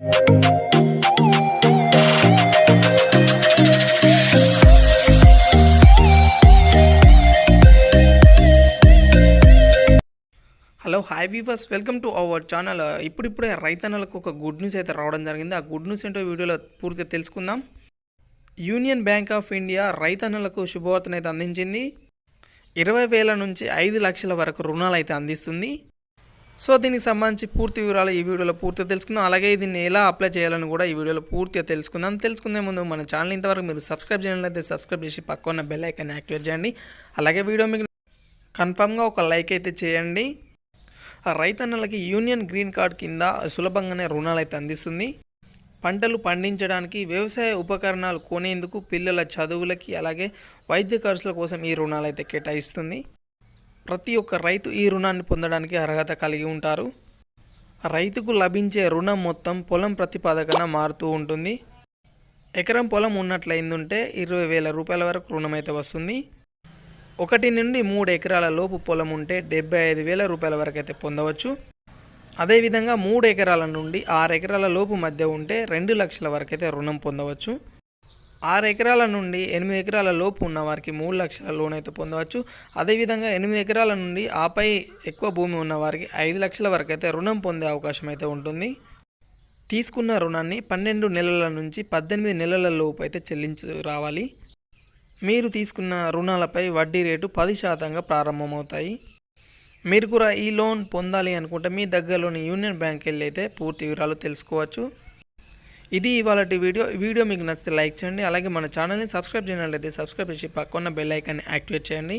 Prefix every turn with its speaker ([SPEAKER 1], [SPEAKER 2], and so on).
[SPEAKER 1] Hello hi viewers welcome to our channel ఇప్పుడిప్పుడే రైతన్నలకు ఒక గుడ్ న్యూస్ అయితే రావడం జరిగింది. ఆ గుడ్ న్యూస్ ఏంటో వీడియోలో పూర్తిగా తెలుసుకుందాం. యూనియన్ బ్యాంక్ ఆఫ్ ఇండియా రైతన్నలకు శుభవార్తను అయితే అందించింది. ఇరవై వేల నుంచి ఐదు లక్షల వరకు రుణాలు అయితే అందిస్తుంది. సో దీనికి సంబంధించి పూర్తి వివరాలు ఈ వీడియోలో పూర్తిగా తెలుసుకుందాం. అలాగే దీన్ని ఎలా అప్లై చేయాలని కూడా ఈ వీడియోలో పూర్తిగా తెలుసుకుందాం. తెలుసుకునే ముందు మన ఛానల్ ఇంతవరకు మీరు సబ్స్క్రైబ్ చేయాలంటే సబ్స్క్రైబ్ చేసి పక్క ఉన్న బెల్ ఐకాన్ యాక్టివేట్ చేయండి. అలాగే వీడియో మీకు కన్ఫామ్గా ఒక లైక్ అయితే చేయండి. ఆ రైతన్నలకి యూనియన్ గ్రీన్ కార్డ్ కింద సులభంగానే రుణాలు అయితే అందిస్తుంది. పంటలు పండించడానికి వ్యవసాయ ఉపకరణాలు కొనేందుకు పిల్లల చదువులకి అలాగే వైద్య ఖర్చుల కోసం ఈ రుణాలు అయితే కేటాయిస్తుంది. ప్రతి ఒక్క రైతు ఈ రుణాన్ని పొందడానికి అర్హత కలిగి ఉంటారు. రైతుకు లభించే రుణం మొత్తం పొలం ప్రతిపాదకన మారుతూ ఉంటుంది. ఎకరం పొలం ఉన్నట్లయిందంటే ఇరవై వేల రూపాయల వరకు రుణం అయితే వస్తుంది. ఒకటి నుండి మూడు ఎకరాల లోపు పొలం ఉంటే డెబ్బై ఐదు వేల రూపాయల వరకు అయితే పొందవచ్చు. అదేవిధంగా మూడు ఎకరాల నుండి ఆరు ఎకరాల లోపు మధ్య ఉంటే రెండు లక్షల వరకు అయితే రుణం పొందవచ్చు. ఆరు ఎకరాల నుండి ఎనిమిది ఎకరాల లోపు ఉన్న వారికి మూడు లక్షల లోన్ అయితే పొందవచ్చు. అదేవిధంగా ఎనిమిది ఎకరాల నుండి ఆపై ఎక్కువ భూమి ఉన్న వారికి ఐదు లక్షల వరకు అయితే రుణం పొందే అవకాశం అయితే ఉంటుంది. తీసుకున్న రుణాన్ని పన్నెండు నెలల నుంచి పద్దెనిమిది నెలల లోపు అయితే చెల్లించు రావాలి. మీరు తీసుకున్న రుణాలపై వడ్డీ రేటు పది శాతంగా ప్రారంభమవుతాయి. మీరు కూడా ఈ లోన్ పొందాలి అనుకుంటే మీ దగ్గరలోని యూనియన్ బ్యాంక్ వెళ్ళి అయితే పూర్తి వివరాలు తెలుసుకోవచ్చు. ఇది ఇవాళ వీడియో. వీడియో మీకు నచ్చితే లైక్ చేయండి. అలాగే మన ఛానల్ని సబ్స్క్రైబ్ చేయాలంటే సబ్స్క్రైబ్ చేసి పక్కన బెల్ ఐకాన్ని యాక్టివేట్ చేయండి.